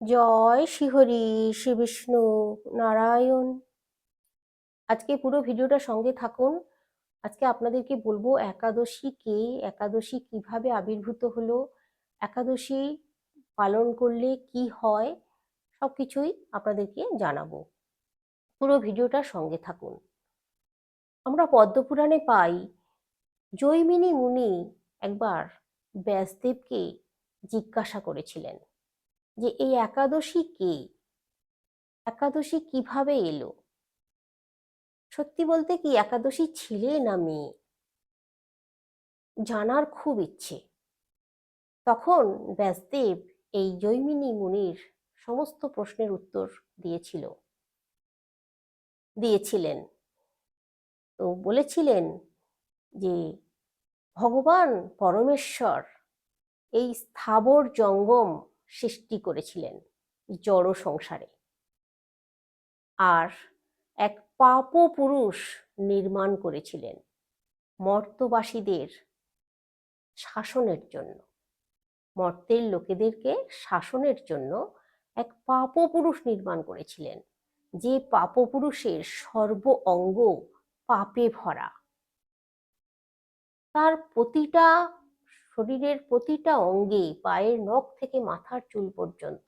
জয় শ্রীহরি শ্রী বিষ্ণু নারায়ণ। আজকে পুরো ভিডিওটা সঙ্গে থাকুন। আজকে আপনাদেরকে বলব, একাদশী কে? একাদশী কীভাবে আবির্ভূত হলো? একাদশী পালন করলে কি হয়? সব কিছুই আপনাদেরকে জানাব। পুরো ভিডিওটা সঙ্গে থাকুন। আমরা পদ্মপুরাণে পাই, জৈমিনী মুনি একবার ব্যাসদেবকে জিজ্ঞাসা করেছিলেন যে এই একাদশী কে? একাদশী কীভাবে এলো? সত্যি বলতে কি একাদশী ছিলে না মেয়ে জানার খুব ইচ্ছে। তখন ব্যাসদেব এই জৈমিনী মুনির সমস্ত প্রশ্নের উত্তর দিয়েছিল। দিয়েছিলেন। তো বলেছিলেন যে, ভগবান পরমেশ্বর, এই স্থাবর জঙ্গম সৃষ্টি করেছিলেন জড় সংসারে। আর এক পাপ পুরুষ নির্মাণ করেছিলেন মর্তবাসীদের শাসনের জন্য। মর্তের লোকেদেরকে শাসনের জন্য এক পাপ পুরুষ নির্মাণ করেছিলেন। যে পাপ পুরুষের সর্ব অঙ্গ পাপে ভরা। তার প্রতিটা শরীরের প্রতিটা অঙ্গে পায়ের নখ থেকে মাথার চুল পর্যন্ত।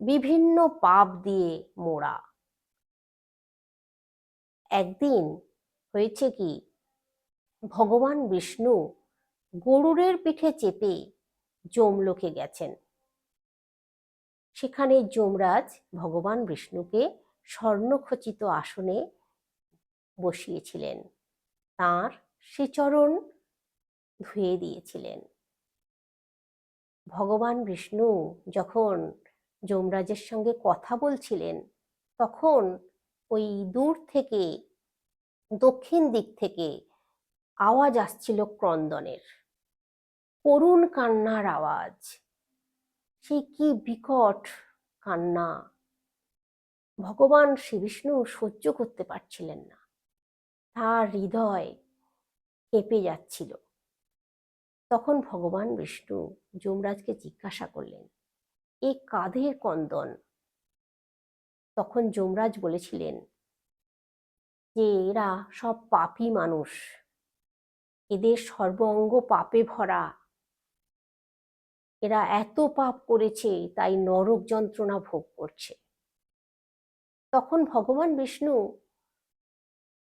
বিভিন্ন পাপ দিয়ে মোড়া। একদিন হয়েছে কি, ভগবান বিষ্ণু গরুরের পিঠে চেপে যমলোকে গেছেন। সেখানে যমরাজ ভগবান বিষ্ণুকে স্বর্ণখচিত আসনে বসিয়েছিলেন। তার শ্রীচরণ ধুয়ে দিয়েছিলেন। ভগবান বিষ্ণু যখন যমরাজের সঙ্গে কথা বলছিলেন, তখন ওই দূর থেকে, দক্ষিণ দিক থেকে আওয়াজ আসছিল ক্রন্দনের। করুণ কান্নার আওয়াজ। সে কি বিকট কান্না। ভগবান শ্রীবিষ্ণু সহ্য করতে পারছিলেন না। তার হৃদয় কেঁপে যাচ্ছিল। তখন ভগবান বিষ্ণু যমরাজকে জিজ্ঞাসা করলেন, এ কাঁধের কন্দন? তখন যমরাজ বলেছিলেন, যে এরা সব পাপী মানুষ, এদের সর্ব অঙ্গ পাপে ভরা। এরা এত পাপ করেছে, তাই নরক যন্ত্রণা ভোগ করছে। তখন ভগবান বিষ্ণু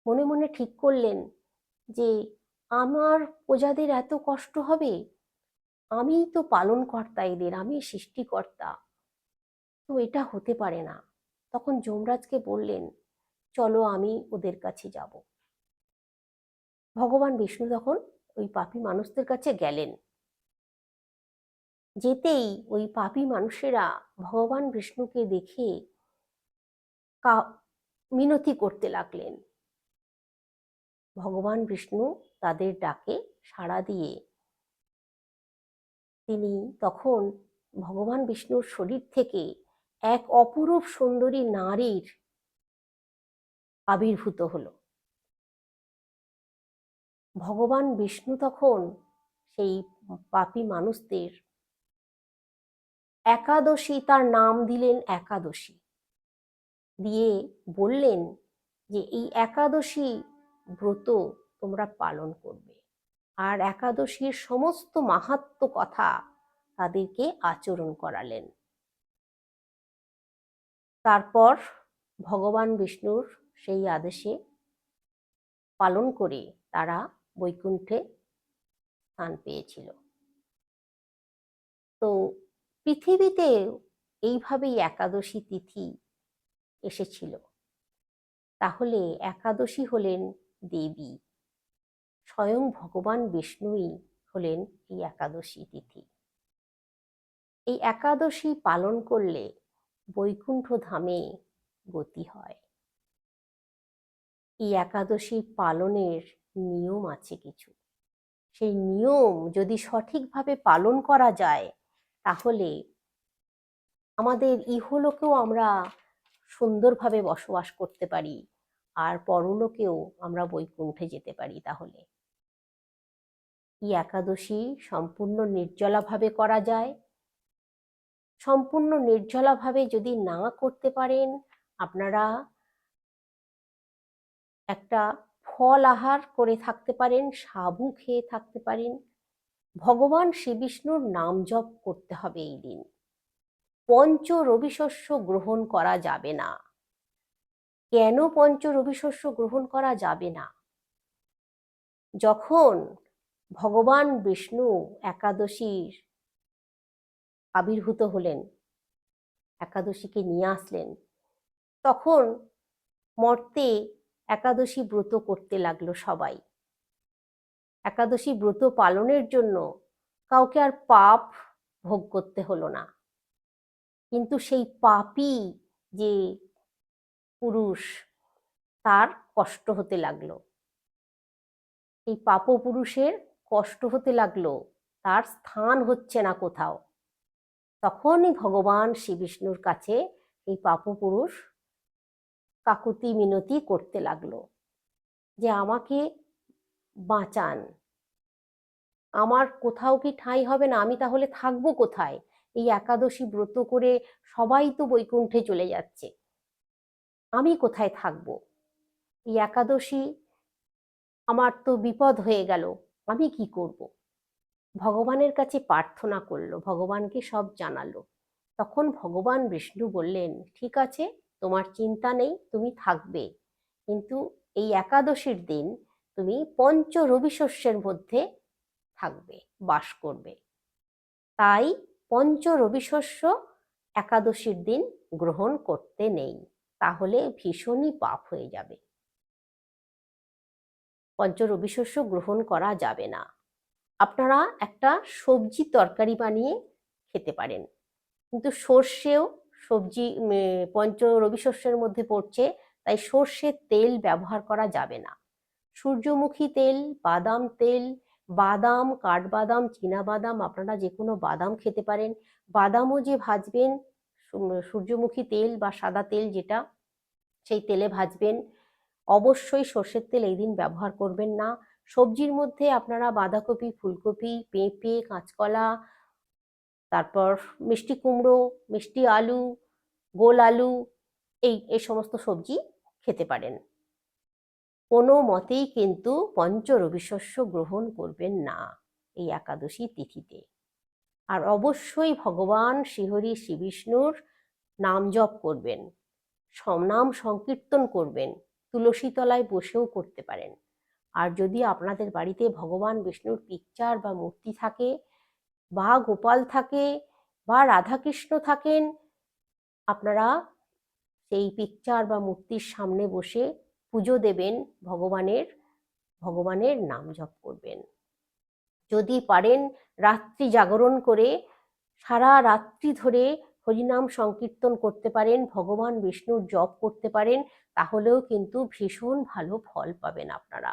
মনে মনে ঠিক করলেন যে আমার প্রজাদের এত কষ্ট হবে? আমিই তো পালন কর্তা এদের আমি সৃষ্টিকর্তা। তো এটা হতে পারে না। তখন যমরাজকে বললেন, চলো আমি ওদের কাছে যাব। ভগবান বিষ্ণু তখন ওই পাপী মানুষদের কাছে গেলেন। যেতেই ওই পাপি মানুষেরা ভগবান বিষ্ণুকে দেখে মিনতি করতে লাগলেন। ভগবান বিষ্ণু তাদের ডাকে সাড়া দিয়ে। তিনি তখন ভগবান বিষ্ণুর শরীর থেকে এক অপরূপ সুন্দরী নারীর আবির্ভূত হল। ভগবান বিষ্ণু তখন সেই পাপী মানুষদের একাদশী তার নাম দিলেন একাদশী। দিয়ে বললেন যে, এই একাদশী ব্রত তোমরা পালন করবে। আর একাদশীর সমস্ত মাহাত্ম কথা তাদেরকে আচরণ করালেন। তারপর ভগবান বিষ্ণুর সেই আদেশে পালন করে তারা বৈকুণ্ঠে স্থান পেয়েছিল। তো পৃথিবীতে এইভাবেই একাদশী তিথি এসেছিল। তাহলে একাদশী হলেন দেবী। স্বয়ং ভগবান বিষ্ণুই হলেন এই একাদশী তিথি। এই একাদশী পালন করলে বৈকুণ্ঠ ধামে গতি হয়। এই একাদশী পালনের নিয়ম আছে কিছু। সেই নিয়ম যদি সঠিকভাবে পালন করা যায়, তাহলে আমাদের ইহলোকেও আমরা সুন্দরভাবে বসবাস করতে পারি। আর পরলোকেও আমরা বৈকুণ্ঠে যেতে পারি তাহলে। এই একাদশী সম্পূর্ণ নির্জলাভাবে করা যায়? সম্পূর্ণ নির্জলাভাবে যদি না করতে পারেন, আপনারা একটা ফল আহার করে থাকতে পারেন, সাবু খেয়ে থাকতে পারেন। ভগবান শ্রী বিষ্ণুর নাম জপ করতে হবে এই দিন। পঞ্চ রবিশস্য গ্রহণ করা যাবে না। কেন পঞ্চ রবিশস্য গ্রহণ করা যাবে না? যখন ভগবান বিষ্ণু একাদশীর আবির্ভূত হলেন, একাদশীকে নিয়ে আসলেন, তখন মর্তে একাদশী ব্রত করতে লাগল সবাই। একাদশী ব্রত পালনের জন্য কাউকে আর পাপ ভোগ করতে হলো না। কিন্তু সেই পাপই যে পুরুষ তার কষ্ট হতে লাগল। এই পাপ পুরুষের কষ্ট হতে লাগল, তার স্থান হচ্ছে না কোথাও। তখনই ভগবান শ্রী বিষ্ণুর কাছে এই পাপপুরুষ কাকুতি মিনতি করতে লাগল যে, আমাকে বাঁচান। আমার কোথাও কি ঠাঁই হবে না? আমি তাহলে থাকব কোথায়? এই একাদশী ব্রত করে সবাই তো বৈকুণ্ঠে চলে যাচ্ছে। আমি কোথায় থাকব? এই একাদশী আমার তো বিপদ হয়ে গেল, আমি কি করব? ভগবানের কাছে প্রার্থনা করল, ভগবানকে সব জানালো। তখন ভগবান বিষ্ণু বললেন, ঠিক আছে, তোমার চিন্তা নেই, তুমি থাকবে। কিন্তু এই একাদশীর দিন তুমি পঞ্চ রবিশস্যের মধ্যে থাকবে, বাস করবে। তাই পঞ্চ রবিশস্য একাদশীর দিন গ্রহণ করতে নেই। তাহলে ভীষণই পাপ হয়ে যাবে। পঞ্চ রবিশস্য গ্রহণ করা যাবে না। আপনারা একটা সবজি তরকারি বানিয়ে খেতে পারেন। কিন্তু সর্ষেও সবজি পঞ্চ রবি শস্যের মধ্যে পড়ছে, তাই সর্ষের তেল ব্যবহার করা যাবে না। সূর্যমুখী তেল, বাদাম তেল, বাদাম, কাঠবাদাম বাদাম আপনারা যে কোনো বাদাম খেতে পারেন। বাদামও যে ভাজবেন সূর্যমুখী তেল বা সাদা তেল যেটা, সেই তেলে ভাজবেন। অবশ্যই সর্ষের তেল এই দিন ব্যবহার করবেন না। সবজির মধ্যে আপনারা বাঁধাকপি, ফুলকপি, পেঁপে, কাঁচকলা, তারপর মিষ্টি কুমড়ো, মিষ্টি আলু, গোল আলু, এই এই সমস্ত সবজি খেতে পারেন। কোনো মতেই কিন্তু পঞ্চ রবিশস্য গ্রহণ করবেন না এই একাদশী তিথিতে। আর অবশ্যই ভগবান শ্রীহরি শ্রী বিষ্ণুর নাম জপ করবেন নাম সংকীর্তন করবেন তুলসী তলায় বসেও করতে পারেন। আর যদি আপনাদের বাড়িতে ভগবান বিষ্ণুর পিকচার বা মূর্তি থাকে বা গোপাল থাকে বা রাধাকৃষ্ণ থাকেন, আপনারা সেই পিকচার বা মূর্তির সামনে বসে পুজো দেবেন, ভগবানের ভগবানের নাম জপ করবেন। যদি পারেন রাত্রি জাগরণ করে সারা রাত্রি ধরে হরিনাম সংকীর্তন করতে পারেন, ভগবান বিষ্ণুর জপ করতে পারেন, তাহলেও কিন্তু ভীষণ ভালো ফল পাবেন আপনারা।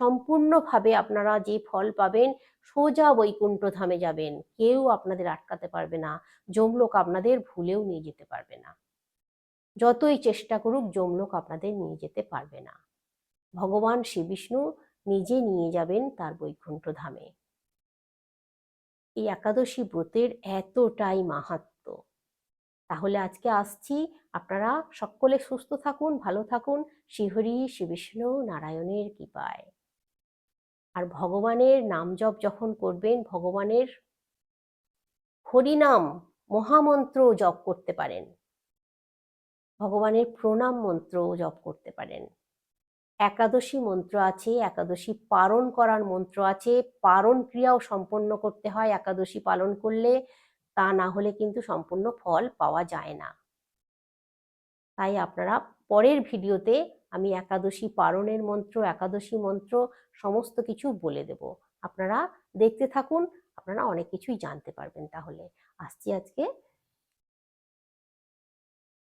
সম্পূর্ণভাবে আপনারা যে ফল পাবেন সোজা বৈকুণ্ঠ ধামে যাবেন, কেউ আপনাদের আটকাতে পারবে না, যমলোক আপনাদের ভুলেও নিয়ে যেতে পারবে না। যতই চেষ্টা করুক, যমলোক আপনাদের নিয়ে যেতে পারবে না। ভগবান শ্রী বিষ্ণু নিজে নিয়ে যাবেন তার বৈকুণ্ঠ ধামে। এই একাদশী ব্রতের এতটাই মাহাত্ম। তাহলে আজকে আসছি। আপনারা সকলে সুস্থ থাকুন, ভালো থাকুন। শ্রীহরি শ্রী বিষ্ণু, নারায়ণের কৃপায়। আর ভগবানের নাম জপ যখন করবেন, ভগবানের হরিনাম মহামন্ত্র জপ করতে পারেন। ভগবানের প্রণাম মন্ত্র জপ করতে পারেন। একাদশী মন্ত্র আছে, একাদশী পালন করার মন্ত্র আছে, পালন ক্রিয়াও সম্পন্ন করতে হয় একাদশী পালন করলে, তা না হলে কিন্তু সম্পূর্ণ ফল পাওয়া যায় না। তাই আপনারা পরের ভিডিওতে আমি একাদশী পালনের মন্ত্র, একাদশী মন্ত্র সমস্ত কিছু বলে দেব। আপনারা দেখতে থাকুন, আপনারা অনেক কিছুই জানতে পারবেন তাহলে। আসছি আজকে।